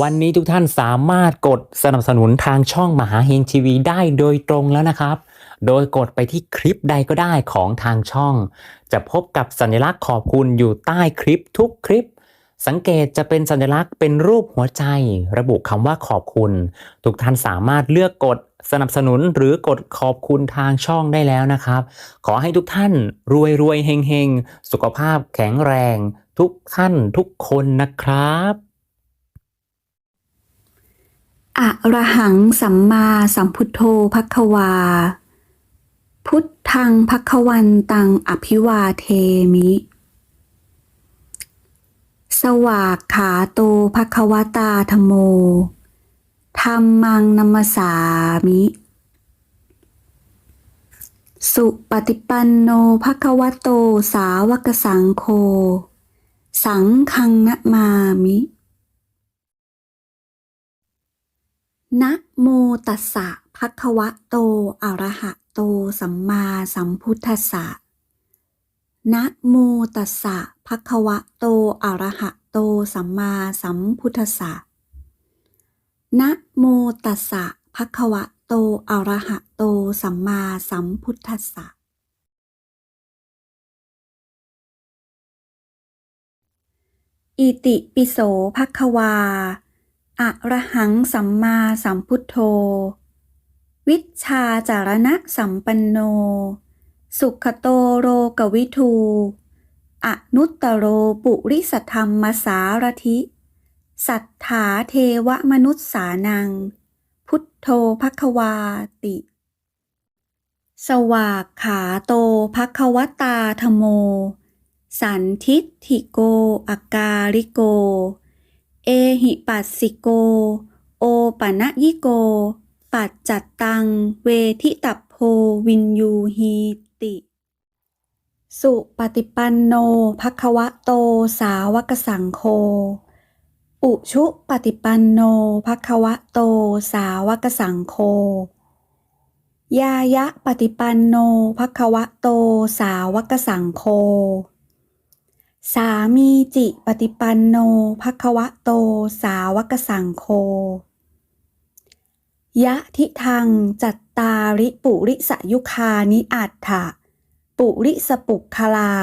วันนี้ทุกท่านสามารถกดสนับสนุนทางช่องมหาเฮงทีวีได้โดยตรงแล้วนะครับ โดยกดไปที่คลิปใดก็ได้ของทางช่อง จะพบกับสัญลักษณ์ขอบคุณอยู่ใต้คลิปทุกคลิป สังเกตจะเป็นสัญลักษณ์เป็นรูปหัวใจ ระบุคำว่าขอบคุณ ทุกท่านสามารถเลือกกดสนับสนุนหรือกดขอบคุณทางช่องได้แล้วนะครับ ขอให้ทุกท่านรวยรวยๆเฮงเฮงๆสุขภาพแข็งแรง ทุกท่านทุกคนนะครับ อะระหังสัมมาสัมพุทโธพักวา พุทธังพักวันตังอภิวาเทมิ สวากขาโตภควตาธโมธรรมังนัมสามิ สุปฏิปันโนภควโตสาวกสังโฆ สังฆังนะมามิ นะโมตัสสะภะคะวะโตอะระหะโตสัมมาสัมพุทธัสสะนะโมตัสสะภะคะวะโตอะระหะโตสัมมาสัมพุทธัสสะนะโมตัสสะภะคะวะโตอะระหะโตสัมมาสัมพุทธัสสะอิติปิโสภะคะวา อะระหังสัมมาสัมพุทโธ วิชาจารณะสัมปันโน สุขโตโรกวิทูอนุตตโรปุริสธรรมสารถิสัทธาเทวมนุษสานัง พุทโธภควาติ สวากขาโตภควตาธโม สันทิฏฐิโกอากาลิโก เอหิปัสสิโก โอปะนะยิโก ปัจจัตตัง เวทิตัพโพวินยูหีติ สุปฏิปันโนภควะโตสาวกสังโฆ อุชุปฏิปันโนภควะโตสาวกสังโฆ ยายะปฏิปันโนภควะโตสาวกสังโฆ มีจิปฏิปันโนภควะโตสาวกสังโฆยะทิทังจัตตาริปุริสยุคานิอัตถะปุริสปุคคลา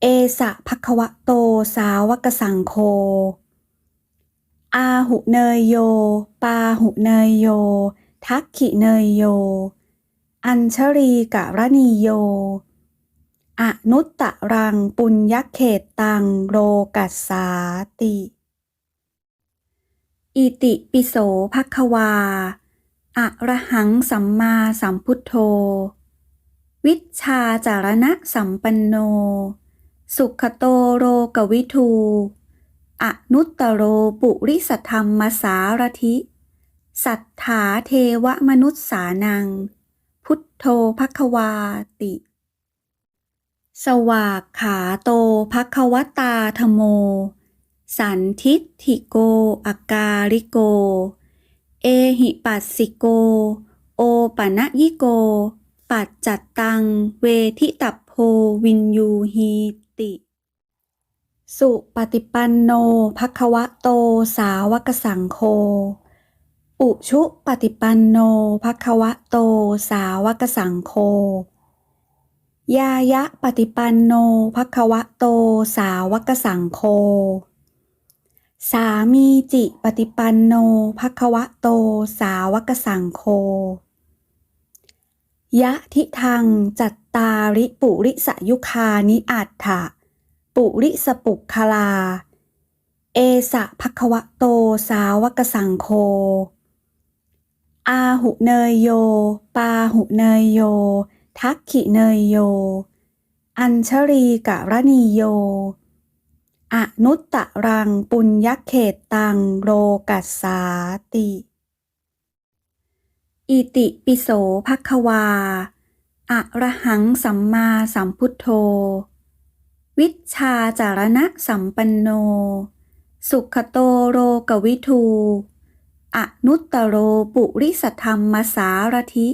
เอสะภควะโตสาวกสังโฆอาหุเนยโย ปาหุเนยโย ทักขิเนยโย อัญชรีกะระนีโย อนุตตรังปุญญเขตตังโลกัสสาติ อิติปิโสภควา อะระหังสัมมาสัมพุทโธ วิชาจารณะสัมปันโน สุขโตโรกวิทูอนุตตโรปุริสธรรมสารถิสัทธาเทวมนุษสานัง พุทโธภควาติ สวากขาโตภควตาธโม สันทิฏฐิโกอากาลิโก เอหิปัสสิโก โอปะนะยิโก ปัจจัตตัง เวทิตัพโพวินยูหีติ สุปฏิปันโนภควะโตสาวกสังโฆอุชุปฏิปันโนภควะโตสาวกสังโฆ ยายะปฏิปันโนภควะโตสาวกสังโฆ สามีจิปฏิปันโนภควะโตสาวกสังโฆ ยะทิทังจัตตาริปุริสยุคานิอัตถะปุริสปุคคลา เอสะภควะโตสาวกสังโฆ อาหุเนยโย ปาหุเนยโย ทักขิเนยโย อัญชรีกะระนีโย อนุตตรังปุญญเขตตังโลกัสสาติ อิติปิโสภควา อะระหังสัมมาสัมพุทโธ วิชาจารณะสัมปันโน สุขโตโรกวิทู อนุตตโรปุริสธรรมสารถิ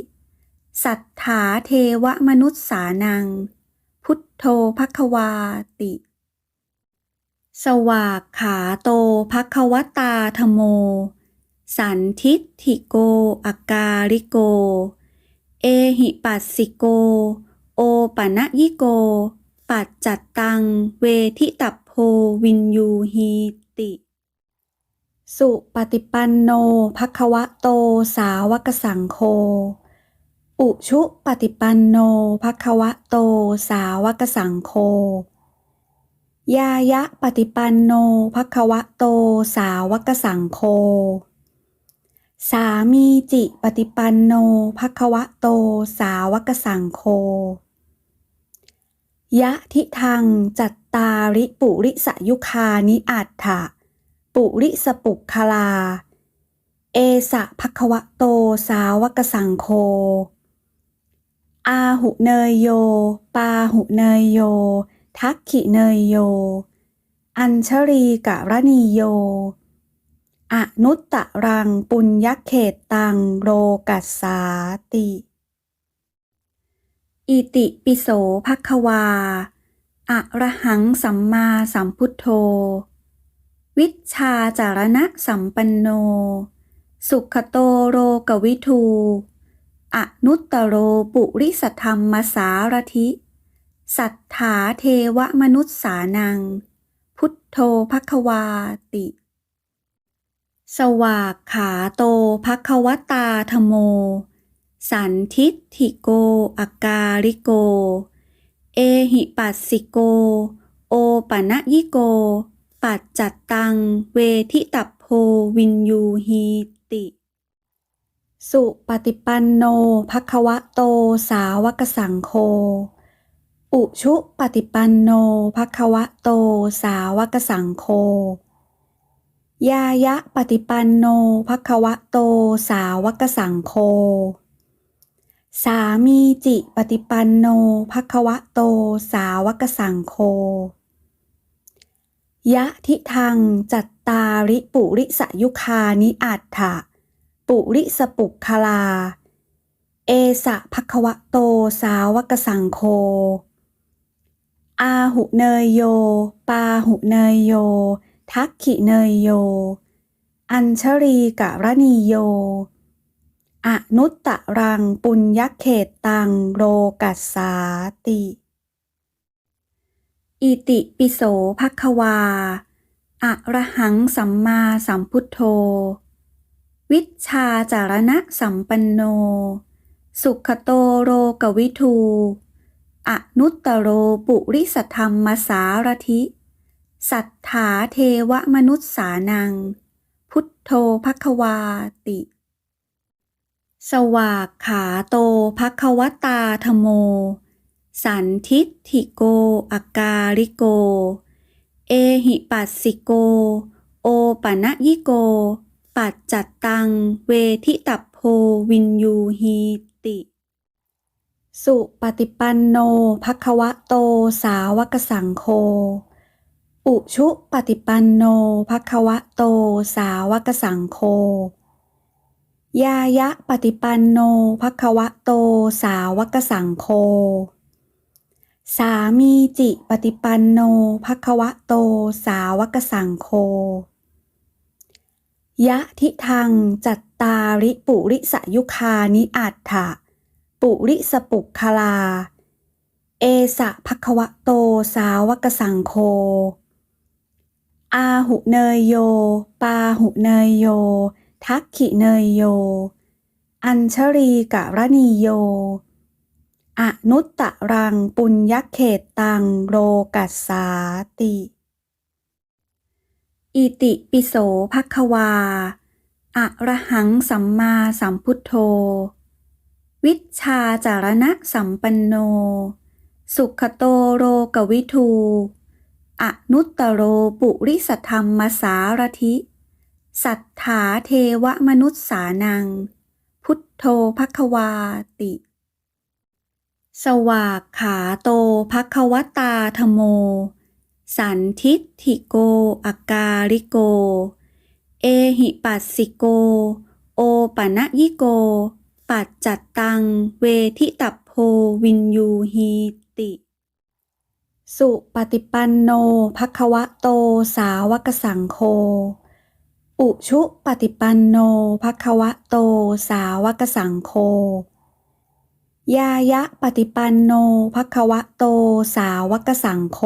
สัทธาเทวมนุษย์สานัง พุทโธภควาติ สวากขาโตภควตาธโม สันทิฏฐิโกอาการิโก เอหิปัสสิโก โอปะนะยิโก ปัจจัตตัง เวทิตัพโพวินยูหีติ สุปฏิปันโนภควโตสาวกสังโฆ อุชุปฏิปันโนภควะโต สาวกสังโฆยายะปฏิปันโนภควะโต สาวกสังโฆสามีจิปฏิปันโนภควะโต สาวกสังโฆยะทิทังจัตตาริปุริสยุคานิอัตถะปุริสปุคลา เอสะภควะโต สาวกสังโฆ อาหุเนยโย ปาหุเนยโย ทักขิเนยโย อัญชรีกะรณีโย อนุตตะรังปุญญเขตตังโรกัสสาติ อิติปิโสภควา อะระหังสัมมาสัมพุทโธ วิชชาจารณะสัมปันโน สุขโตโรกวิทู อนุตตโรปุริสธรรมสารถิสัทธาเทวมนุษสานัง พุทโธภควาติ สวากขาโตภควตาธโม สันทิฏฐิโกอาการิโก เอหิปัสสิโก โอปะนะยิโก ปัจจัตตัง เวทิตัพโพวินยูหีติ สุปฏิปันโนภควะโตสาวกสังโฆ อุชุปฏิปันโนภควะโตสาวกสังโฆ ยายะปฏิปันโนภควะโตสาวกสังโฆ สามีจิปฏิปันโนภควะโตสาวกสังโฆ ยะทิทังจัตตาริปุริสยุคานิอัตถะ ปุริสปุกคลา เอสะภควะโตสาวกสังโฆอาหุเนยโย ปาหุเนยโย ทักขิเนยโย อัญชรีกะรณีโย อนุตตะรังปุญญเขตตังโรกัสสาติ อิติปิโสภควาอะระหังสัมมาสัมพุทโธ วิชชาจารณะสัมปันโน สุขโตโรกวิทู อนุตตโรปุริสธรรมสารถิสัทธาเทวมนุษสานัง พุทโธภควาติ สวากขาโตภควตาธโม สันทิฏฐิโกอาการิโก เอหิปัสสิโก โอปะนะยิโก ปัจจัตตัง เวทิตัพโพวินยูหีติ สุปฏิปันโนภควะโตสาวกสังโฆอุชุปฏิปันโนภควะโตสาวกสังโฆยายะปฏิปันโนภควะโตสาวกสังโฆ สามีจิปฏิปันโนภควะโตสาวกสังโฆ ยะทิทังจัตตาริปุริสยุคานิอัตถะปุริสปุกคลา เอสะภควะโตสาวกสังโฆอาหุเนยโย ปาหุเนยโย ทักขิเนยโย อัญชรีกะรณีโย อนุตตะรังปุญญเขตตังโรกัสสาติ อิติปิโสภควา อะระหังสัมมาสัมพุทโธ วิชาจารณะสัมปันโน สุขโตโรกวิทูอนุตตโรปุริสธรรมสารถิสัทธาเทวมนุษสานัง พุทโธภควาติ สวากขาโตภควตาธโม สันทิฏฐิโกอาการิโก เอหิปัสสิโก โอปะนะยิโก ปัจจัตตัง เวทิตัพโพวินยูหีติ สุปฏิปันโนภควะโตสาวกสังโฆ อุชุปฏิปันโนภควะโตสาวกสังโฆยายะปฏิปันโนภควะโตสาวกสังโฆ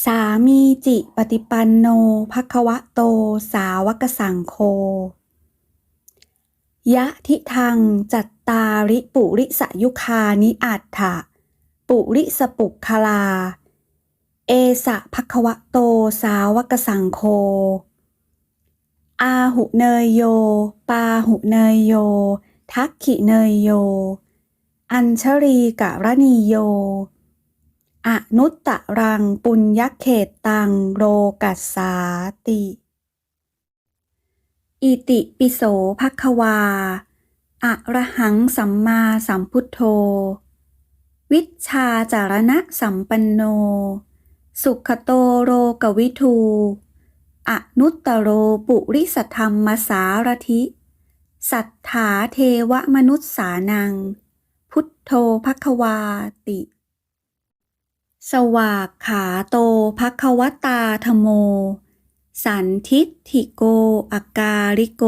สามีจิปฏิปันโนภควะโต สาวกสังโฆยะทิทังจัตตาริปุริสยุคานิอัตถะปุริสปุกคลา เอสะภควะโต สาวกสังโฆอาหุเนยโย ปาหุเนยโย ทักขิเนยโย อัญชรีกะรณีโย อนุตตรังปุญญเขตตังโรกัสสาติ อิติปิโสภควา อะระหังสัมมาสัมพุทโธ วิชาจารณะสัมปันโน สุขโตโรกวิทูอนุตตโรปุริสธรรมสารถิสัทธาเทวมนุษสานัง พุทโธภควาติ สวากขาโตภควตาธโม สันทิฏฐิโกอากาลิโก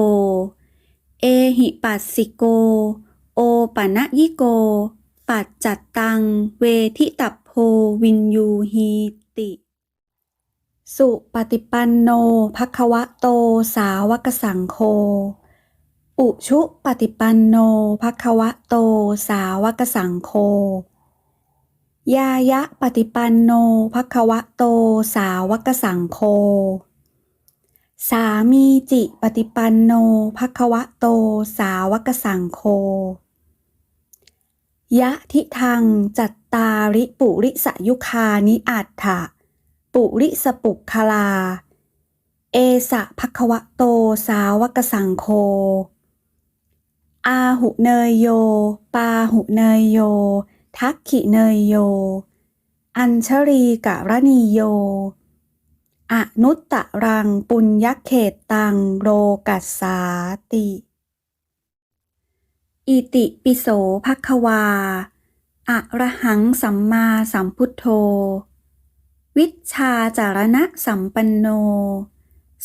เอหิปัสสิโก โอปะนะยิโก ปัจจัตตัง เวทิตัพโพวินยูหีติ สุปฏิปันโนภควะโตสาวกสังโฆ อุชุปฏิปันโนภควะโตสาวกสังโฆ ยายะปฏิปันโนภควะโตสาวกสังโฆ สามีจิปฏิปันโนภควะโตสาวกสังโฆ ยะทิทังจัตตาริปุริสยุคานิอัตถะปุริสปุกคลา เอสะภควะโตสาวกสังโฆอาหุเนยโย ปาหุเนยโย ทักขิเนยโย อัญชรีกะรณีโย อนุตตะรังปุญญเขตตังโรกัสสาติ อิติปิโสภควา อะระหังสัมมาสัมพุทโธ วิชาจารณะสัมปันโน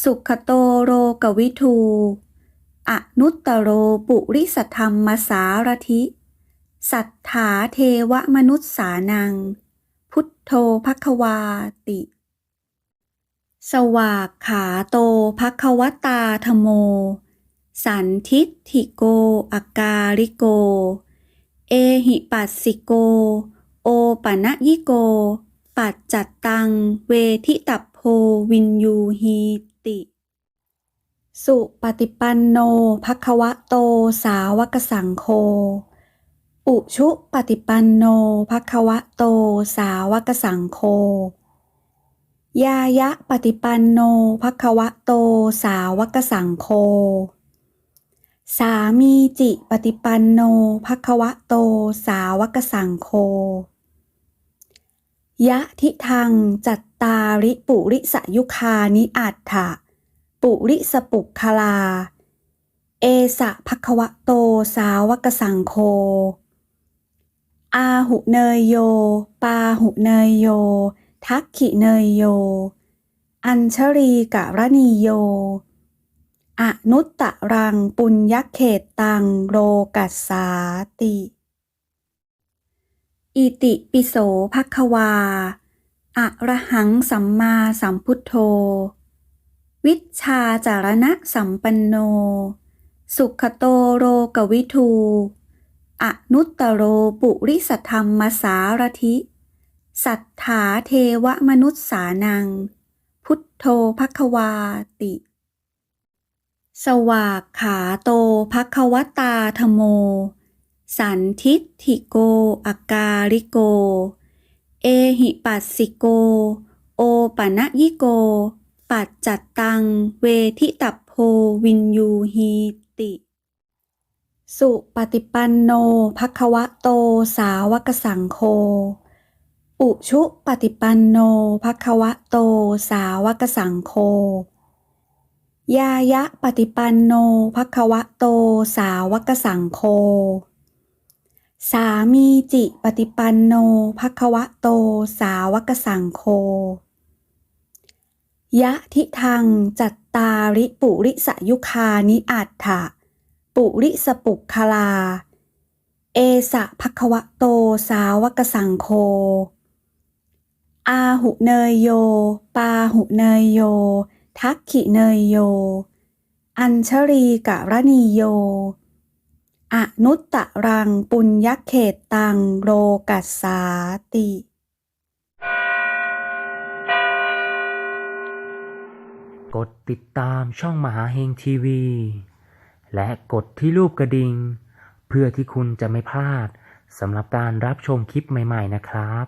สุขโตโรกวิทู อนุตตโรปุริสธรรมสารถิ สัทธาเทวมนุษย์สานัง พุทโธภควาติ สวากขาโตภควตาธโม สันทิฏฐิโกอากาลิโก เอหิปัสสิโก โอปะนะยิโก ปัจจัตตัง เวทิตัพโพวินยูหีติสุปฏิปันโนภควะโตสาวกสังโฆ อุชุปฏิปันโนภควะโต สาวกสังโฆยายะปฏิปันโนภควะโต สาวกสังโฆ สามีจิปฏิปันโนภควะโต สาวกสังโฆ ยะทิทังจัตตาริปุริสยุคานิอัตถะ ปุริสปุคลา เอสะภควะโต สาวกสังโฆ อาหุเนยโย ปาหุเนยโย ทักขิเนยโย อัญชรีกะรณีโย อนุตตะรังปุญญเขตตังโรกัสสาติ อิติปิโสภควา อะระหังสัมมาสัมพุทโธ วิชาจารณะสัมปันโน สุขโตโรกวิทู อนุตตโรปุริสธรรมสารถิสัทธาเทวมนุษสานัง พุทโธภควาติ สวากขาโตภควตาธโม สันทิฏฐิโกอากาลิโก เอหิปัสสิโก โอปะนะยิโก ปัจจัตตัง เวทิตัพโพวินยูหีติ สุปฏิปันโนภควะโตสาวกสังโฆ อุชุปฏิปันโนภควะโตสาวกสังโฆ ยายะปฏิปันโนภควะโตสาวกสังโฆ สามีจิปฏิปันโนภควะโตสาวกสังโฆ ยะทิทังจัตตาริปุริสยุคานิอัตถะ ปุริสปุคลา เอสะภควะโตสาวกสังโฆอาหุเนยโย ปาหุเนยโย ทักขิเนยโย อัญชรีกะรณีโย อนุตตะรังปุญญเขตตังโรกัสสาติกดติดตามช่องมหาเฮงทีวี และกดที่รูปกระดิ่ง เพื่อที่คุณจะไม่พลาดสำหรับการรับชมคลิปใหม่ ๆนะครับ